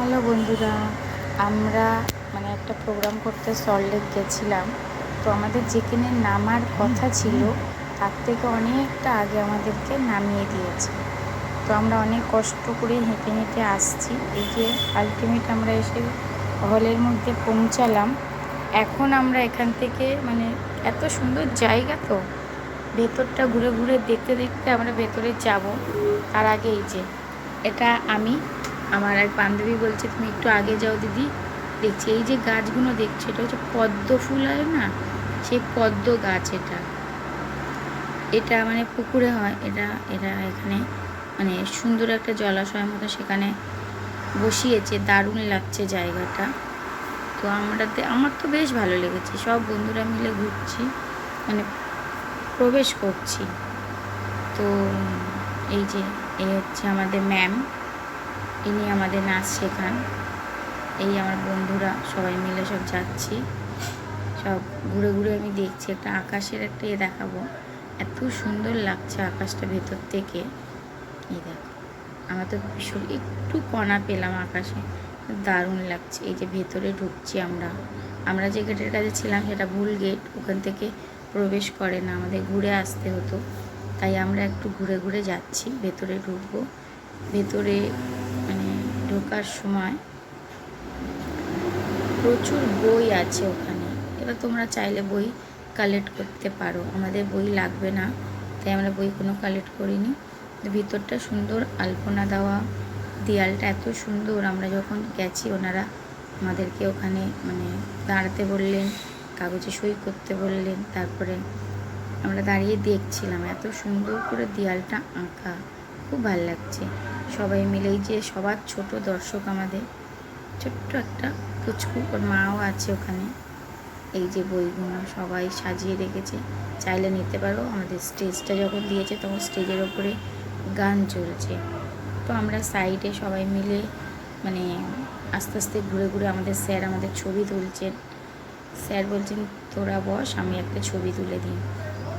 Hello বন্ধুরা, আমরা মানে একটা প্রোগ্রাম করতে সল্টলেক গেছিলাম। তো আমাদের যেখানে নামার কথা ছিল, তার থেকে অনেকটা আগে আমাদেরকে নামিয়ে দিয়েছে। তো আমরা অনেক কষ্ট করে হেঁটে হেঁটে আসছি। এই যে আলটিমেট আমরা এসে হলের মধ্যে পৌঁছালাম। এখন আমরা এখান থেকে মানে এত সুন্দর জায়গা তো, ভেতরটা ঘুরে ঘুরে দেখতে দেখতে আমরা ভেতরে যাব। তার আগে এই যে, এটা আমি আমার এক বান্ধবী বলছে, তুমি একটু আগে যাও দিদি। দেখছি, এই যে গাছগুলো দেখছি, এটা হচ্ছে পদ্ম ফুল হয় না? সেই পদ্ম গাছ এটা। এটা মানে পুকুরে হয়, এটা এটা এখানে মানে সুন্দর একটা জলাশয়ের মতো সেখানে বসিয়েছে, দারুণ লাগছে জায়গাটা। তো আমরা আমার তো বেশ ভালো লেগেছে, সব বন্ধুরা মিলে ঘুরছি মানে প্রবেশ করছি। তো এই যে, এই হচ্ছে আমাদের ম্যাম ইনি আমাদের নাচ শেখান। এই আমার বন্ধুরা সবাই মিলে সব যাচ্ছি। সব ঘুরে ঘুরে আমি দেখছি, একটা আকাশের একটা এ দেখাবো। এত সুন্দর লাগছে আকাশটা ভেতর থেকে। এই দেখো, আমার তো ভীষণ একটু কণা পেলাম আকাশে। দারুণ লাগছে, এই যে ভেতরে ঢুকছি আমরা। আমরা যে গেটের কাছে ছিলাম সেটা ভুল গেট, ওখান থেকে প্রবেশ করে না, আমাদের ঘুরে আসতে হতো। তাই আমরা একটু ঘুরে ঘুরে যাচ্ছি, ভেতরে ঢুকবো। ভেতরে ঢোকার সময় প্রচুর বই আছে ওখানে। এবার তোমরা চাইলে বই কালেক্ট করতে পারো। আমাদের বই লাগবে না, তাই আমরা বই কোনো কালেক্ট করিনি। ভিতরটা সুন্দর, আলপনা দেওয়া, দেয়ালটা এত সুন্দর। আমরা যখন গেছি, ওনারা আমাদেরকে ওখানে মানে দাঁড়াতে বললেন, কাগজে সই করতে বললেন, তারপরে আমরা দাঁড়িয়ে দেখছিলাম। এত সুন্দর করে দেয়ালটা আঁকা, খুব ভালো লাগছে। সবাই মিলেই যে সবার ছোট দর্শক আমাদের, ছোট্ট একটা পুচকু ওর মাও আছে ওখানে। এই যে বইগুলো সবাই সাজিয়ে রেখেছে। চাইলে নিতে পারো, আমাদের স্টেজটা যখন দিয়েছে তখন স্টেজের ওপরে গান চলছে। তো আমরা সাইডে সবাই মিলে মানে আস্তে আস্তে ঘুরে ঘুরে আমাদের স্যার আমাদের ছবি তুলছেন। স্যার বলছেন, তোরা বস, আমি একটা ছবি তুলে দিই।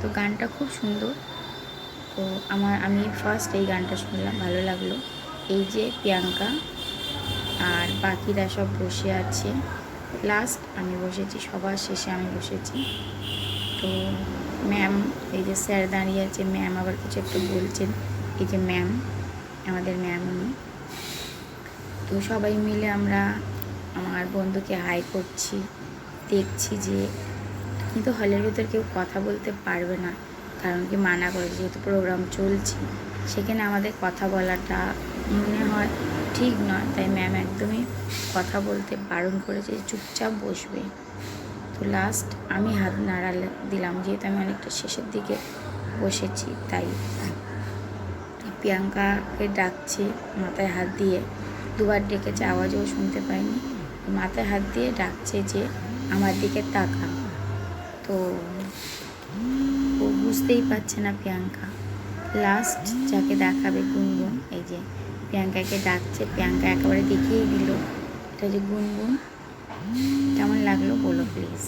তো গানটা খুব সুন্দর। তো আমার, আমি ফার্স্ট এই গানটা শুনলাম, ভালো লাগল। এই যে প্রিয়াঙ্কা আর বাকিরা সব বসে আছে। লাস্ট আমি বসেছি, সবার শেষে আমি বসেছি। তো ম্যাম এই যে স্যার দাঁড়িয়ে আছে ম্যাম আবার কিছু একটু বলছেন। এই যে ম্যাম আমাদের ম্যাম উনি। তো সবাই মিলে আমরা আমার বন্ধুকে হাই করছি, দেখছি যে কিন্তু হলের ভেতর কেউ কথা বলতে পারবে না। কারণ কি মানা করেছে যেহেতু প্রোগ্রাম চলছে, সেখানে আমাদের কথা বলাটা মনে হয় ঠিক নয়। তাই ম্যাম একদমই কথা বলতে বারণ করেছে, চুপচাপ বসবে। তো লাস্ট আমি হাত নাড়ালে দিলাম, যেহেতু আমি অনেকটা শেষের দিকে বসেছি, তাই প্রিয়াঙ্কাকে ডাকছে মাথায় হাত দিয়ে। দুবার ডেকেছে, আওয়াজও শুনতে পাইনি। মাথায় হাত দিয়ে ডাকছে যে, আমার দিকে তাকা। তো বুঝতেই পারছে না প্রিয়াঙ্কা। লাস্ট যাকে দেখাবে গুনগুন, এই যে প্রিয়াঙ্কাকে ডাকছে, প্রিয়াঙ্কা একেবারে দেখিয়েই দিল। এটা যে গুনগুন, কেমন লাগল বলো প্লিজ